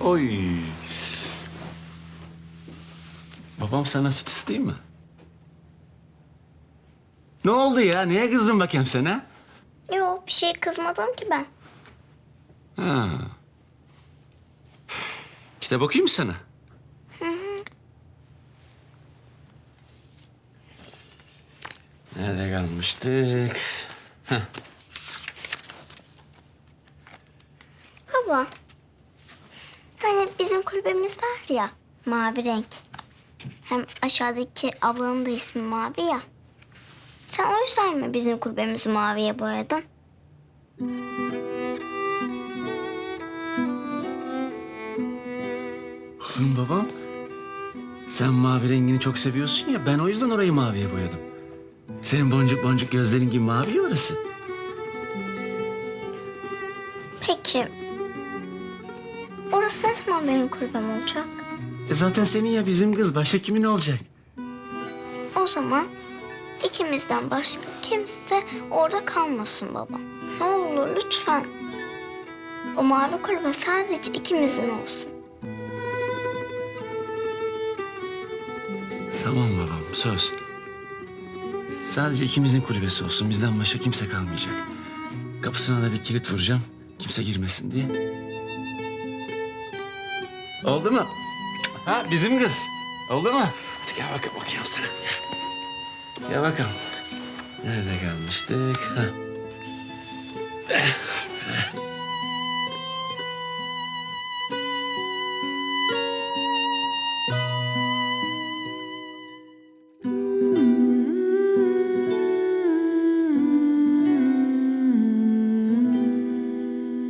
Oy. Babam sana süt isteyeyim mi? Ne oldu ya? Niye kızdın bakayım sen ha? Yok bir şey kızmadım ki ben. Ha. Kitap okuyayım mı sana? Nerede kalmıştık? Heh. Baba. Hani bizim kulübemiz var ya mavi renk. Hem aşağıdaki ablanın da ismi mavi ya. Sen o yüzden mi bizim kulübemizi maviye boyadın? Oğlum babam. Sen mavi rengini çok seviyorsun ya ben o yüzden orayı maviye boyadım. Senin boncuk boncuk gözlerin gibi mavi ya orası. Peki. Orası ne zaman benim kulübem olacak? E zaten senin ya bizim kız başka kimin olacak? O zaman ikimizden başka kimse orada kalmasın baba. Ne olur lütfen. O mavi kulübe sadece ikimizin olsun. Tamam babam söz. Sadece ikimizin kulübesi olsun bizden başka kimse kalmayacak. Kapısına da bir kilit vuracağım. Kimse girmesin diye. Oldu mu? Ha bizim kız. Oldu mu? Hadi gel bakalım okuyayım sana. Gel. Gel bakalım. Nerede kalmıştık? Ha. Eh.